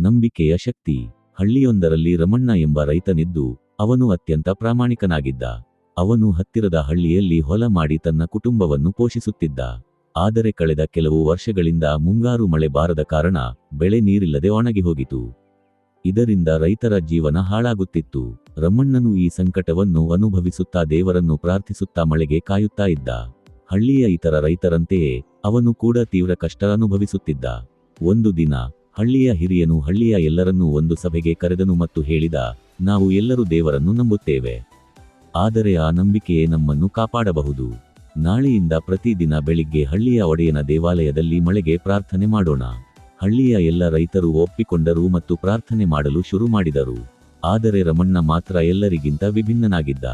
ನಂಬಿಕೆಯ ಶಕ್ತಿ. ಹಳ್ಳಿಯೊಂದರಲ್ಲಿ ರಮಣ್ಣ ಎಂಬ ರೈತನಿದ್ದು, ಅವನು ಅತ್ಯಂತ ಪ್ರಾಮಾಣಿಕನಾಗಿದ್ದ. ಅವನು ಹತ್ತಿರದ ಹಳ್ಳಿಯಲ್ಲಿ ಹೊಲ ಮಾಡಿ ತನ್ನ ಕುಟುಂಬವನ್ನು ಪೋಷಿಸುತ್ತಿದ್ದ. ಆದರೆ ಕಳೆದ ಕೆಲವು ವರ್ಷಗಳಿಂದ ಮುಂಗಾರು ಮಳೆ ಬಾರದ ಕಾರಣ, ಬೆಳೆ ನೀರಿಲ್ಲದೆ ಒಣಗಿ ಹೋಗಿತು. ಇದರಿಂದ ರೈತರ ಜೀವನ ಹಾಳಾಗುತ್ತಿತ್ತು. ರಮಣ್ಣನು ಈ ಸಂಕಟವನ್ನು ಅನುಭವಿಸುತ್ತಾ ದೇವರನ್ನು ಪ್ರಾರ್ಥಿಸುತ್ತಾ ಮಳೆಗೆ ಕಾಯುತ್ತಾ ಇದ್ದ. ಹಳ್ಳಿಯ ಇತರ ರೈತರಂತೆಯೇ, ಅವನು ಕೂಡ ತೀವ್ರ ಕಷ್ಟ ಅನುಭವಿಸುತ್ತಿದ್ದ. ಒಂದು ದಿನ ಹಳ್ಳಿಯ ಹಿರಿಯನು ಹಳ್ಳಿಯ ಎಲ್ಲರನ್ನೂ ಒಂದು ಸಭೆಗೆ ಕರೆದನು ಮತ್ತು ಹೇಳಿದ, ನಾವು ಎಲ್ಲರೂ ದೇವರನ್ನು ನಂಬುತ್ತೇವೆ. ಆದರೆ ಆ ನಂಬಿಕೆಯೇ ನಮ್ಮನ್ನು ಕಾಪಾಡಬಹುದು. ನಾಳೆಯಿಂದ ಪ್ರತಿದಿನ ಬೆಳಿಗ್ಗೆ ಹಳ್ಳಿಯ ಒಡೆಯನ ದೇವಾಲಯದಲ್ಲಿ ಮಳೆಗೆ ಪ್ರಾರ್ಥನೆ ಮಾಡೋಣ. ಹಳ್ಳಿಯ ಎಲ್ಲ ರೈತರು ಒಪ್ಪಿಕೊಂಡರು ಮತ್ತು ಪ್ರಾರ್ಥನೆ ಮಾಡಲು ಶುರು ಮಾಡಿದರು. ಆದರೆ ರಮಣ್ಣ ಮಾತ್ರ ಎಲ್ಲರಿಗಿಂತ ವಿಭಿನ್ನನಾಗಿದ್ದ.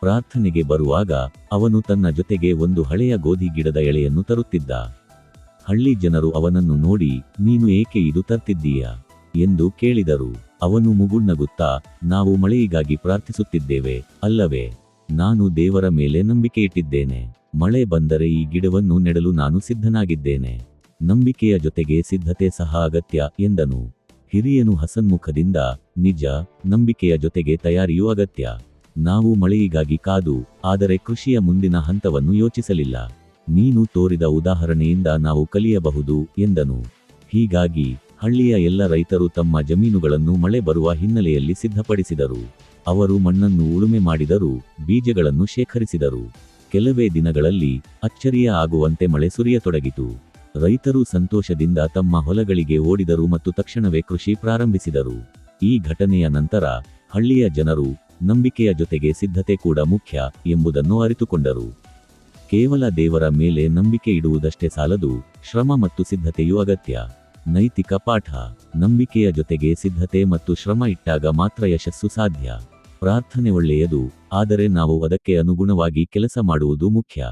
ಪ್ರಾರ್ಥನೆಗೆ ಬರುವಾಗ ಅವನು ತನ್ನ ಜೊತೆಗೆ ಒಂದು ಹಳೆಯ ಗೋಧಿ ಗಿಡದ ಎಳೆಯನ್ನು ತರುತ್ತಿದ್ದ. ಹಳ್ಳಿ ಜನರು ಅವನನ್ನು ನೋಡಿ, ನೀನು ಏಕೆ ಇದು ತರ್ತಿದ್ದೀಯಾ? ಎಂದು ಕೇಳಿದರು. ಅವನು ಮುಗುಣ್ಣಗುತ್ತಾ ನಾವು ಮಳೆಯಿಗಾಗಿ ಪ್ರಾರ್ಥಿಸುತ್ತಿದ್ದೇವೆ, ಅಲ್ಲವೇ? ನಾನು ದೇವರ ಮೇಲೆ ನಂಬಿಕೆ ಇಟ್ಟಿದ್ದೇನೆ ಮಳೆ ಬಂದರೆ ಈ ಗಿಡವನ್ನು ನೆಡಲು ನಾನು ಸಿದ್ಧನಾಗಿದ್ದೇನೆ. ನಂಬಿಕೆಯ ಜೊತೆಗೆ ಸಿದ್ಧತೆ ಸಹ ಅಗತ್ಯ, ಎಂದನು. ಹಿರಿಯನು ಹಸನ್ಮುಖದಿಂದ, ನಿಜ, ನಂಬಿಕೆಯ ಜೊತೆಗೆ ತಯಾರಿಯೂ ಅಗತ್ಯ. ನಾವು ಮಳೆಯಿಗಾಗಿ ಕಾದು, ಆದರೆ ಕೃಷಿಯ ಮುಂದಿನ ಹಂತವನ್ನು ಯೋಚಿಸಲಿಲ್ಲ. ನೀನು ತೋರಿದ ಉದಾಹರಣೆಯಿಂದ ನಾವು ಕಲಿಯಬಹುದು, ಎಂದನು. ಹೀಗಾಗಿ, ಹಳ್ಳಿಯ ಎಲ್ಲ ರೈತರು ತಮ್ಮ ಜಮೀನುಗಳನ್ನು ಮಳೆ ಬರುವ ಹಿನ್ನೆಲೆಯಲ್ಲಿ ಸಿದ್ಧಪಡಿಸಿದರು. ಅವರು ಮಣ್ಣನ್ನು ಉಳುಮೆ ಮಾಡಿದರು, ಬೀಜಗಳನ್ನು ಶೇಖರಿಸಿದರು. ಕೆಲವೇ ದಿನಗಳಲ್ಲಿ, ಅಚ್ಚರಿಯ ಆಗುವಂತೆ ಮಳೆ ಸುರಿಯತೊಡಗಿತು. ರೈತರು ಸಂತೋಷದಿಂದ ತಮ್ಮ ಹೊಲಗಳಿಗೆ ಓಡಿದರು ಮತ್ತು ತಕ್ಷಣವೇ ಕೃಷಿ ಪ್ರಾರಂಭಿಸಿದರು. ಈ ಘಟನೆಯ ನಂತರ, ಹಳ್ಳಿಯ ಜನರು ನಂಬಿಕೆಯ ಜೊತೆಗೆ ಸಿದ್ಧತೆ ಕೂಡ ಮುಖ್ಯ ಎಂಬುದನ್ನು ಅರಿತುಕೊಂಡರು. ಕೇವಲ ದೇವರ ಮೇಲೆ ನಂಬಿಕೆ ಇಡುವುದಷ್ಟೇ ಸಾಲದು, ಶ್ರಮ ಮತ್ತು ಸಿದ್ಧತೆಯೂ ಅಗತ್ಯ. ನೈತಿಕ ಪಾಠ. ನಂಬಿಕೆಯ ಜೊತೆಗೆ ಸಿದ್ಧತೆ ಮತ್ತು ಶ್ರಮ ಇಟ್ಟಾಗ ಮಾತ್ರ ಯಶಸ್ಸು ಸಾಧ್ಯ. ಪ್ರಾರ್ಥನೆ ಒಳ್ಳೆಯದು, ಆದರೆ ನಾವು ಅದಕ್ಕೆ ಅನುಗುಣವಾಗಿ ಕೆಲಸ ಮಾಡುವುದು ಮುಖ್ಯ.